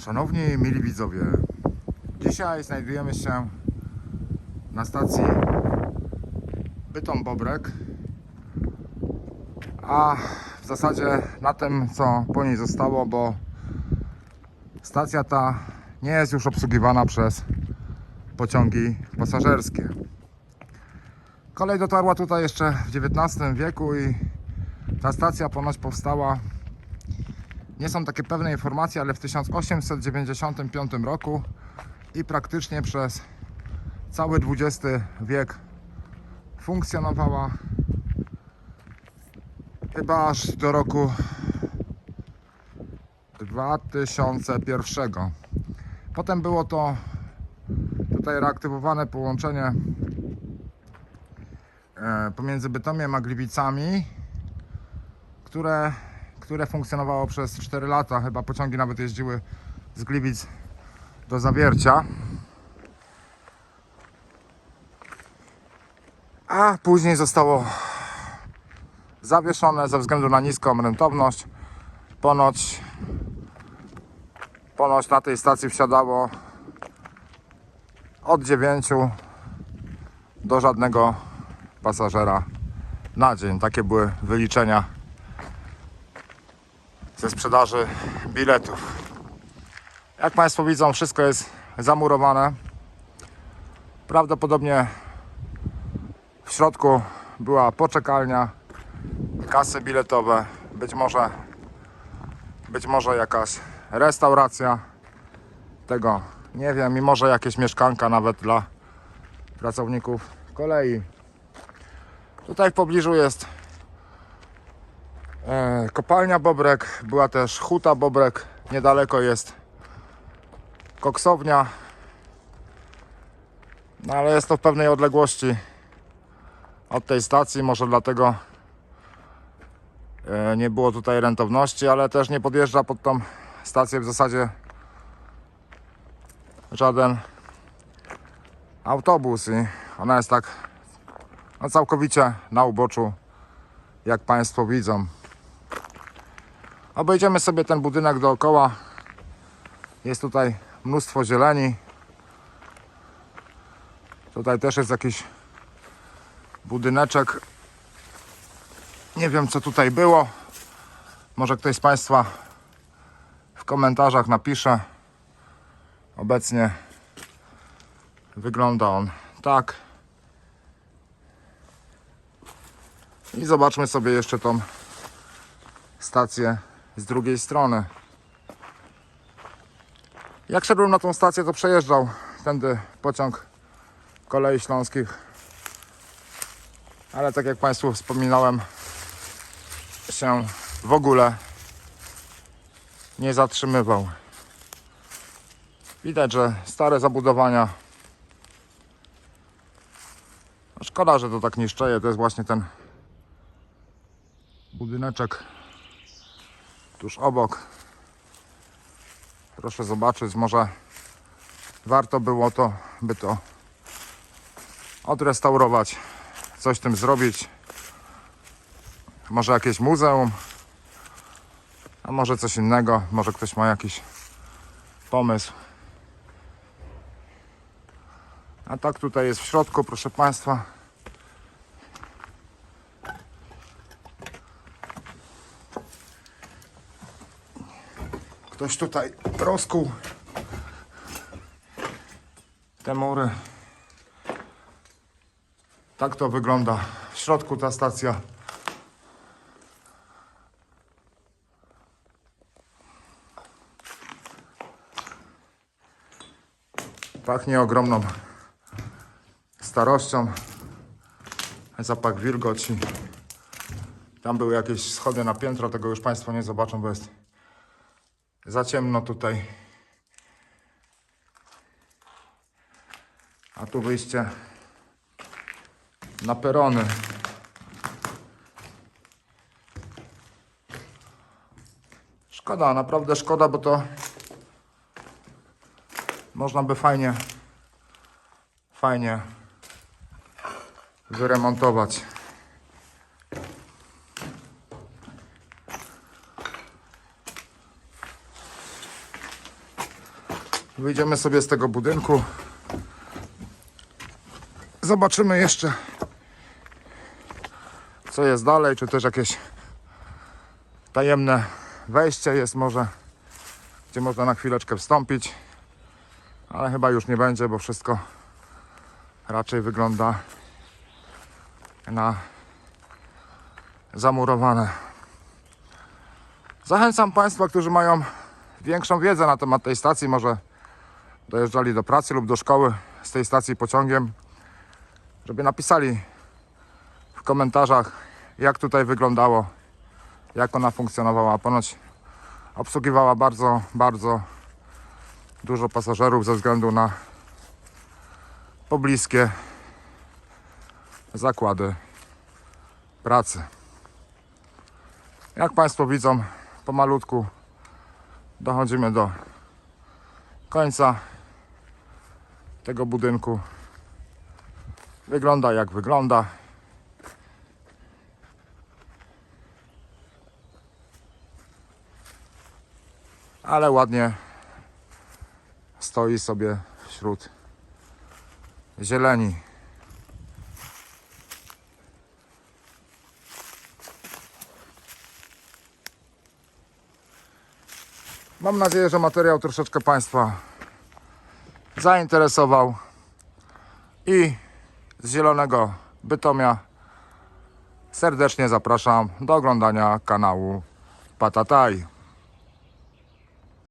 Szanowni mili widzowie, dzisiaj znajdujemy się na stacji Bytom Bobrek, a w zasadzie na tym co po niej zostało, bo stacja ta nie jest już obsługiwana przez pociągi pasażerskie. Kolej dotarła tutaj jeszcze w XIX wieku i ta stacja ponoć powstała nie są takie pewne informacje, ale w 1895 roku i praktycznie przez cały XX wiek funkcjonowała chyba aż do roku 2001. Potem było to tutaj reaktywowane połączenie e, pomiędzy Bytomiem a Gliwicami, które które funkcjonowało przez 4 lata. Chyba pociągi nawet jeździły z Gliwic do Zawiercia. A później zostało zawieszone ze względu na niską rentowność. Ponoć, ponoć na tej stacji wsiadało od 9 do żadnego pasażera na dzień. Takie były wyliczenia ze sprzedaży biletów. Jak Państwo widzą, wszystko jest zamurowane. Prawdopodobnie w środku była poczekalnia, kasy biletowe, być może, być może jakaś restauracja. Tego nie wiem, i może jakieś mieszkanka nawet dla pracowników kolei. Tutaj w pobliżu jest Kopalnia Bobrek, była też Huta Bobrek, niedaleko jest koksownia, no ale jest to w pewnej odległości od tej stacji, może dlatego e, nie było tutaj rentowności, ale też nie podjeżdża pod tą stację w zasadzie żaden autobus i ona jest tak no, całkowicie na uboczu, jak Państwo widzą. Obejdziemy sobie ten budynek dookoła. Jest tutaj mnóstwo zieleni. Tutaj też jest jakiś budyneczek. Nie wiem co tutaj było. Może ktoś z Państwa w komentarzach napisze. Obecnie wygląda on tak. I zobaczmy sobie jeszcze tą stację z drugiej strony. Jak szedłem na tą stację, to przejeżdżał tędy pociąg kolei śląskich. Ale tak jak Państwu wspominałem, się w ogóle nie zatrzymywał. Widać, że stare zabudowania. No Szkoda, że to tak niszczeje. To jest właśnie ten budyneczek tuż obok. Proszę zobaczyć, może warto było to, by to odrestaurować, coś tym zrobić. Może jakieś muzeum, a może coś innego, może ktoś ma jakiś pomysł. A tak tutaj jest w środku, proszę Państwa. Ktoś tutaj rozkuł te mury. Tak to wygląda w środku ta stacja. Pachnie ogromną starością. Zapach wilgoci. Tam były jakieś schody na piętro, tego już Państwo nie zobaczą, bo jest za ciemno tutaj. A tu wyjście na perony. Szkoda, naprawdę szkoda, bo to można by fajnie, fajnie wyremontować. Wyjdziemy sobie z tego budynku. Zobaczymy jeszcze, co jest dalej, czy też jakieś tajemne wejście jest może, gdzie można na chwileczkę wstąpić. Ale chyba już nie będzie, bo wszystko raczej wygląda na zamurowane. Zachęcam Państwa, którzy mają większą wiedzę na temat tej stacji, może dojeżdżali do pracy lub do szkoły z tej stacji pociągiem, żeby napisali w komentarzach, jak tutaj wyglądało, jak ona funkcjonowała. Ponoć obsługiwała bardzo, bardzo dużo pasażerów ze względu na pobliskie zakłady pracy. Jak Państwo widzą, pomalutku dochodzimy do końca tego budynku. Wygląda jak wygląda. Ale ładnie stoi sobie wśród zieleni. Mam nadzieję, że materiał troszeczkę Państwa zainteresował i z Zielonego Bytomia serdecznie zapraszam do oglądania kanału Patataj.